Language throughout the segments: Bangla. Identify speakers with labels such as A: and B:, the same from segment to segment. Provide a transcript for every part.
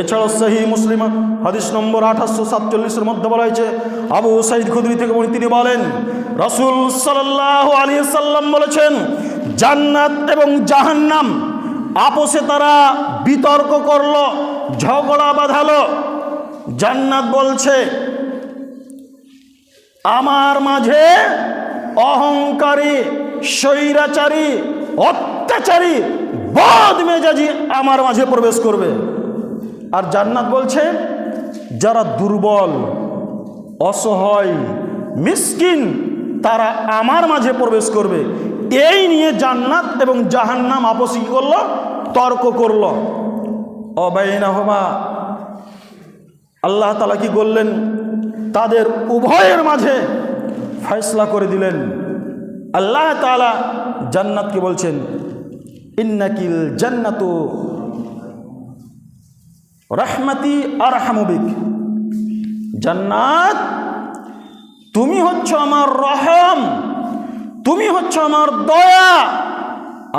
A: এছাড়াও সহি মুসলিম, হাদিস নম্বর আঠাশশো সাতচল্লিশের মধ্যে বলা হয়েছে, আবু সাইদ খুদরি থেকে তিনি বলেন, রসুল সাল্লাহ আলী সাল্লাম বলেছেন, জান্নাত এবং জাহান্নাম আপোষে তারা বিতর্ক করল, ঝগড়া বাঁধালো। জান্নাত বলছে, আমার মাঝে অহংকারী, স্বৈরাচারী, অত্যাচারী বদ মেজাজি আমার মাঝে প্রবেশ করবে। আর জান্নাত বলছে, যারা দুর্বল, অসহায়, মিসকিন, তারা আমার মাঝে প্রবেশ করবে। এই নিয়ে জান্নাত এবং জাহান্নাম আপসি করল? তর্ক করল। অবাইনা হবা আল্লাহ তালা কি করলেন? তাদের উভয়ের মাঝে ফয়সলা করে দিলেন। আল্লাহ তালা জান্নাতকে বলছেন, ইন্নাকিল জান্নাতু রহমতি আর হামবিক জান্নাত, তুমি হচ্ছ আমার রহম, তুমি হচ্ছ আমার দয়া।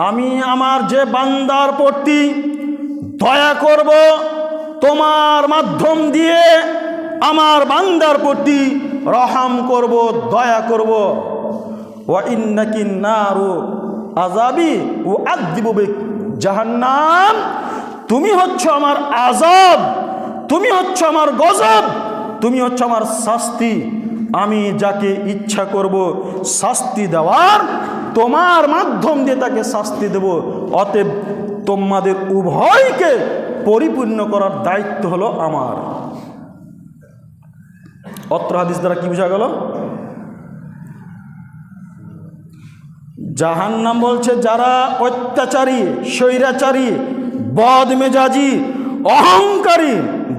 A: আমি আমার যে বান্দার প্রতি দয়া করব, তোমার মাধ্যম দিয়ে আমার বান্দার প্রতি রহম করব, দয়া করব। ও ইন্নাকি নারু আজাবি ও আদিবিক জাহান্নাম তুমি হচ্ছ আমার আজাব তুমি হচ্ছ আমার গজব, তুমি হচ্ছ আমার শাস্তি। আমি যাকে ইচ্ছা করব শাস্তি দেওয়ার, তোমার মাধ্যম দিয়ে তাকে শাস্তি দেব। অতএব তোমাদের উভয়কে পরিপূর্ণ করার দায়িত্ব হলো আমার। অত্র হাদিস দ্বারা কি বোঝা গেল? জাহান্নাম বলছে, যারা অত্যাচারী, স্বৈরাচারী বদমেজাজি, অহংকারী,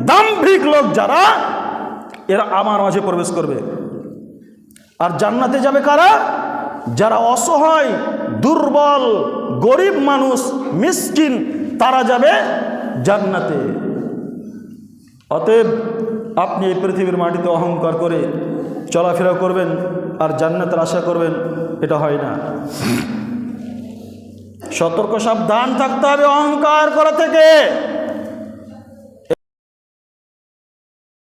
A: দাম্ভিক লোক যারা, এরা আমার মাঝে প্রবেশ করবে। আর জান্নাতে যাবে কারা? যারা অসহায়, দুর্বল, গরিব মানুষ, মিসকিন, তারা যাবে জান্নাতে। অতএব আপনি এই পৃথিবীর মাটিতে অহংকার করে চলাফেরা করবেন আর জান্নাতের আশা করবেন, এটা হয় না। সতর্ক সাবধান থাকতে হবে অহংকার করা থেকে।